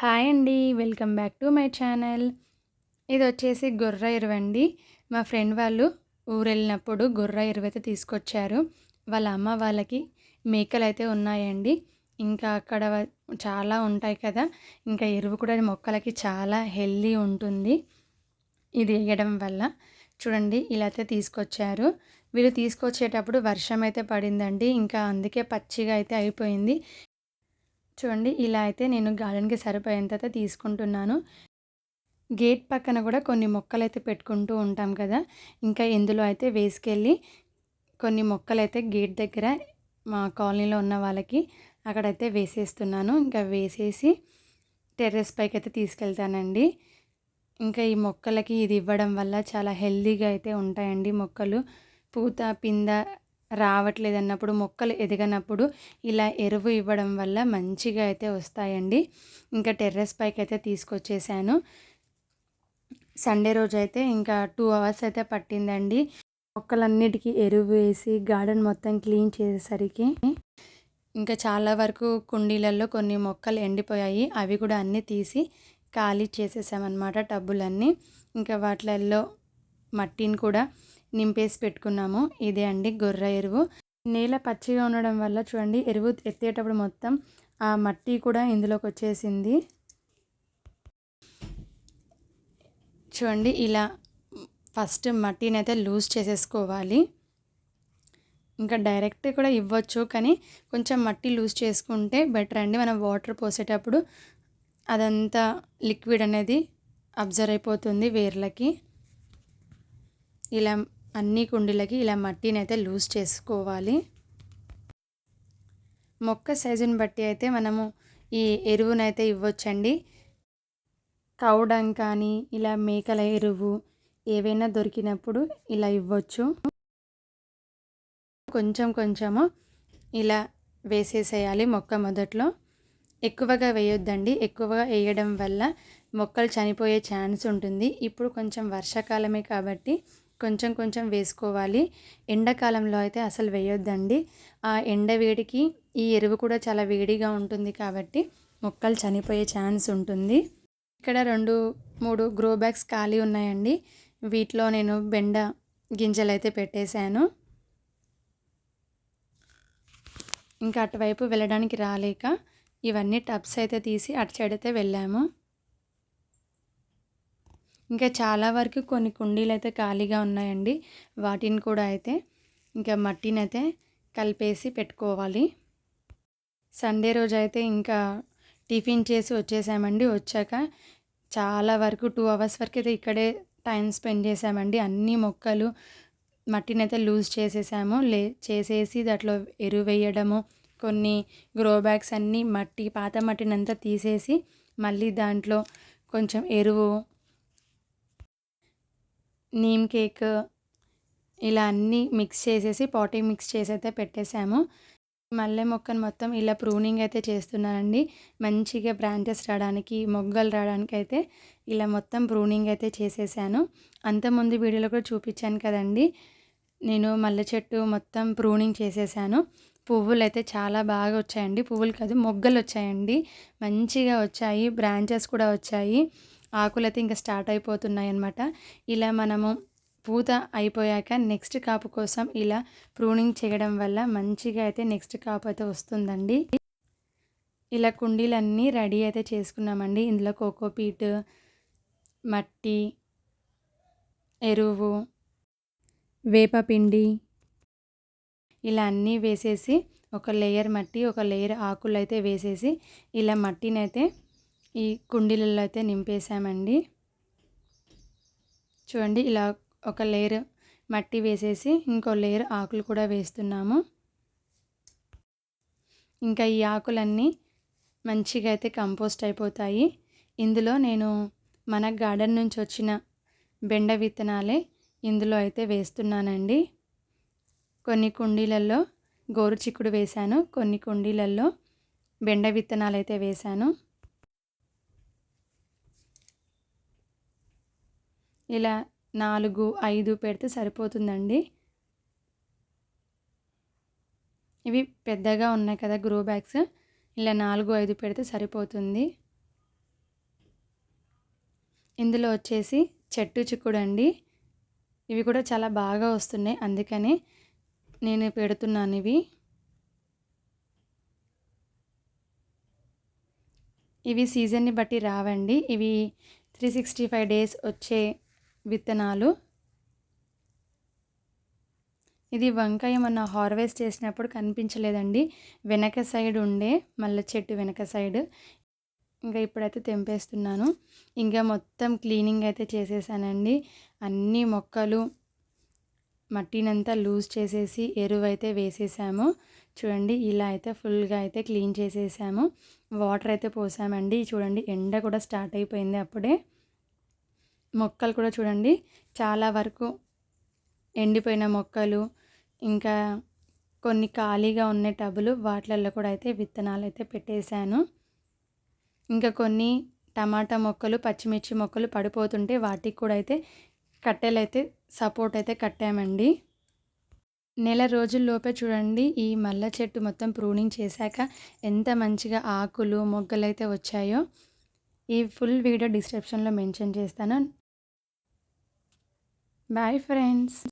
Hi అండి welcome back to my channel. ఇది వచ్చేసి గొర్ర ఎరువండి మా ఫ్రెండ్ వాళ్ళు ఊరు వెళ్ళినప్పుడు గొర్ర ఎరువు అయితే తీసుకొచ్చారు. వాళ్ళ అమ్మ వాళ్ళకి మేకలు అయితే ఉన్నాయండి. ఇంకా అక్కడ చాలా ఉంటాయి కదా. ఇంకా ఎరువు కూడా మొక్కలకి చాలా హెల్దీ ఉంటుంది. ఇది వేయడం వల్ల. చూడండి ఇలా అయితే తీసుకొచ్చారు. వీళ్ళు తీసుకొచ్చేటప్పుడు వర్షం అయితే పడిందండి. ఇంకా అందుకే పచ్చిగా అయితే అయిపోయింది. చూడండి ఇలా అయితే నేను గార్డెన్కి సరిపోయేంత అయితే తీసుకుంటున్నాను. గేట్ పక్కన కూడా కొన్ని మొక్కలు అయితే పెట్టుకుంటూ ఉంటాం కదా. ఇంకా ఇందులో అయితే వేసుకెళ్ళి కొన్ని మొక్కలు అయితే గేట్ దగ్గర మా కాలనీలో ఉన్న వాళ్ళకి అక్కడైతే వేసేస్తున్నాను. ఇంకా వేసేసి టెర్రస్ పైకి అయితే తీసుకెళ్తానండి. ఇంకా ఈ మొక్కలకి ఇది ఇవ్వడం వల్ల చాలా హెల్దీగా అయితే ఉంటాయండి మొక్కలు. పూత పింద రావట్లేదు అన్నప్పుడు మొక్కలు ఎదగనప్పుడు ఇలా ఎరువు ఇవ్వడం వల్ల మంచిగా అయితే వస్తాయండి. ఇంకా టెర్రస్ పైకి అయితే తీసుకొచ్చేసాను. సండే రోజు అయితే ఇంకా టూ అవర్స్ అయితే పట్టిందండి. మొక్కలన్నిటికీ ఎరువు వేసి గార్డెన్ మొత్తం క్లీన్ చేసేసరికి ఇంకా చాలా వరకు కుండీలలో కొన్ని మొక్కలు ఎండిపోయాయి. అవి కూడా అన్నీ తీసి ఖాళీ చేసేసామన్నమాట టబ్బులన్నీ. ఇంకా వాటిలలో మట్టిని కూడా నింపేసి పెట్టుకున్నాము. ఇదే అండి గొర్ర ఎరువు. నేల పచ్చిగా ఉండడం వల్ల చూడండి ఎరువు ఎత్తేటప్పుడు మొత్తం ఆ మట్టి కూడా ఇందులోకి వచ్చేసింది. చూడండి ఇలా ఫస్ట్ మట్టిని అయితే లూజ్ చేసేసుకోవాలి. ఇంకా డైరెక్ట్ కూడా ఇవ్వచ్చు కానీ కొంచెం మట్టి లూజ్ చేసుకుంటే బెటర్ అండి. మనం వాటర్ పోసేటప్పుడు అదంతా లిక్విడ్ అనేది అబ్జర్వ్ అయిపోతుంది వేర్లకి. ఇలా అన్ని కుండీలకి ఇలా మట్టిని అయితే లూజ్ చేసుకోవాలి. మొక్క సైజుని బట్టి అయితే మనము ఈ ఎరువునైతే ఇవ్వచ్చండి. కౌడం కానీ ఇలా మేకల ఎరువు ఏవైనా దొరికినప్పుడు ఇలా ఇవ్వచ్చు. కొంచెం కొంచెము ఇలా వేసేసేయాలి మొక్క మొదట్లో. ఎక్కువగా వేయొద్దండి. ఎక్కువగా వేయడం వల్ల మొక్కలు చనిపోయే ఛాన్స్ ఉంటుంది. ఇప్పుడు కొంచెం వర్షాకాలమే కాబట్టి కొంచెం కొంచెం వేసుకోవాలి. ఎండాకాలంలో అయితే అసలు వేయొద్దండి. ఆ ఎండ వేడికి ఈ ఎరువు కూడా చాలా వేడిగా ఉంటుంది కాబట్టి మొక్కలు చనిపోయే ఛాన్స్ ఉంటుంది. ఇక్కడ రెండు మూడు గ్రో బ్యాగ్స్ ఖాళీ ఉన్నాయండి. వీటిలో నేను బెండ గింజలు అయితే పెట్టేశాను. ఇంకా అటువైపు వెళ్ళడానికి రాలేక ఇవన్నీ టబ్స్ అయితే తీసి అటు సైడ్ అయితే వెళ్ళాము. ఇంకా చాలా వరకు కొన్ని కుండీలు అయితే ఖాళీగా ఉన్నాయండి. వాటిని కూడా అయితే ఇంకా మట్టిని అయితే కలిపేసి పెట్టుకోవాలి. సండే రోజు అయితే ఇంకా టిఫిన్ చేసి వచ్చేసామండి. వచ్చాక చాలా వరకు టూ అవర్స్ వరకు అయితే ఇక్కడే టైం స్పెండ్ చేసామండి. అన్ని మొక్కలు మట్టిని అయితే లూజ్ చేసేసాము. లే చేసేసి దాంట్లో ఎరువు వేయడము కొన్ని గ్రో బ్యాగ్స్ అన్నీ మట్టి పాత మట్టిని అంతా తీసేసి మళ్ళీ దాంట్లో కొంచెం ఎరువు నీమ్ కేక్ ఇలా అన్నీ మిక్స్ చేసేసి పాటింగ్ మిక్స్ చేసి అయితే పెట్టేశాము మల్లె మొక్కను మొత్తం ఇలా ప్రూనింగ్ అయితే చేస్తున్నానండి. మంచిగా బ్రాంచెస్ రావడానికి మొగ్గలు రావడానికి అయితే ఇలా మొత్తం ప్రూనింగ్ అయితే చేసేసాను. అంతకుముందు వీడియోలో కూడా చూపించాను కదండి. నేను మల్లె చెట్టు మొత్తం ప్రూనింగ్ చేసేసాను. పువ్వులు అయితే చాలా బాగా వచ్చాయండి. పువ్వులు కాదు మొగ్గలు వచ్చాయండి. మంచిగా వచ్చాయి బ్రాంచెస్ కూడా వచ్చాయి. ఆకులైతే ఇంకా స్టార్ట్ అయిపోతున్నాయి అన్నమాట ఇలా మనము పూత అయిపోయాక నెక్స్ట్ కాపు కోసం ఇలా ప్రూనింగ్ చేయడం వల్ల మంచిగా అయితే నెక్స్ట్ కాపు అయితే వస్తుందండి. ఇలా కుండీలన్నీ రెడీ అయితే చేసుకున్నామండి. ఇందులో కోకోపీట్ మట్టి ఎరువు వేపపిండి ఇలా అన్నీ వేసేసి ఒక లేయర్ మట్టి ఒక లేయర్ ఆకులు అయితే వేసేసి ఇలా మట్టినైతే అయితే ఈ కుండీలలో అయితే నింపేసామండి చూడండి ఇలా ఒక లేయర్ మట్టి వేసేసి ఇంకో లేయర్ ఆకులు కూడా వేస్తున్నాము. ఇంకా ఈ ఆకులన్నీ మంచిగా అయితే కంపోస్ట్ అయిపోతాయి. ఇందులో నేను మన గార్డెన్ నుంచి వచ్చిన బెండ విత్తనాలే ఇందులో అయితే వేస్తున్నానండి. కొన్ని కుండీలలో గోరు చిక్కుడు వేశాను కొన్ని కుండీలలో బెండ విత్తనాలు అయితే వేశాను. ఇలా నాలుగు ఐదు పెడితే సరిపోతుందండి. ఇవి పెద్దగా ఉన్నాయి కదా గ్రో బ్యాగ్స్. ఇలా నాలుగు ఐదు పెడితే సరిపోతుంది. ఇందులో వచ్చేసి చెట్టు చిక్కుడు అండి ఇవి కూడా చాలా బాగా వస్తున్నాయి. అందుకనే నేను పెడుతున్నాను ఇవి. ఇవి సీజన్ని బట్టి రావండి. ఇవి త్రీ సిక్స్టీ ఫైవ్ డేస్ వచ్చే విత్తనాలు. ఇది వంకాయ మొన్న హార్వెస్ట్ చేసినప్పుడు కనిపించలేదండి. వెనక సైడ్ ఉండే మళ్ళీ చెట్టు వెనక సైడ్. ఇంకా ఇప్పుడైతే తెంపేస్తున్నాను. ఇంకా మొత్తం క్లీనింగ్ అయితే చేసేసానండి. అన్ని మొక్కలు మట్టినంతా లూజ్ చేసేసి ఎరువు అయితే వేసేసాము. చూడండి ఇలా అయితే ఫుల్గా అయితే క్లీన్ చేసేసాము. వాటర్ అయితే పోసామండి. చూడండి ఎండ కూడా స్టార్ట్ అయిపోయింది అప్పుడే. మొక్కలు కూడా చూడండి. చాలా వరకు ఎండిపోయిన మొక్కలు ఇంకా కొన్ని ఖాళీగా ఉన్న టబులు వాటిలలో కూడా అయితే విత్తనాలు అయితే పెట్టేశాను. ఇంకా కొన్ని టమాటా మొక్కలు పచ్చిమిర్చి మొక్కలు పడిపోతుంటే వాటికి కూడా అయితే కట్టెలు అయితే సపోర్ట్ అయితే కట్టామండి. నెల రోజుల్లోపే చూడండి ఈ మల్ల చెట్టు మొత్తం ప్రూనింగ్ చేశాక ఎంత మంచిగా ఆకులు మొగ్గలు అయితే వచ్చాయో. ఈ ఫుల్ వీడియో డిస్క్రిప్షన్లో మెన్షన్ చేస్తాను. Bye friends.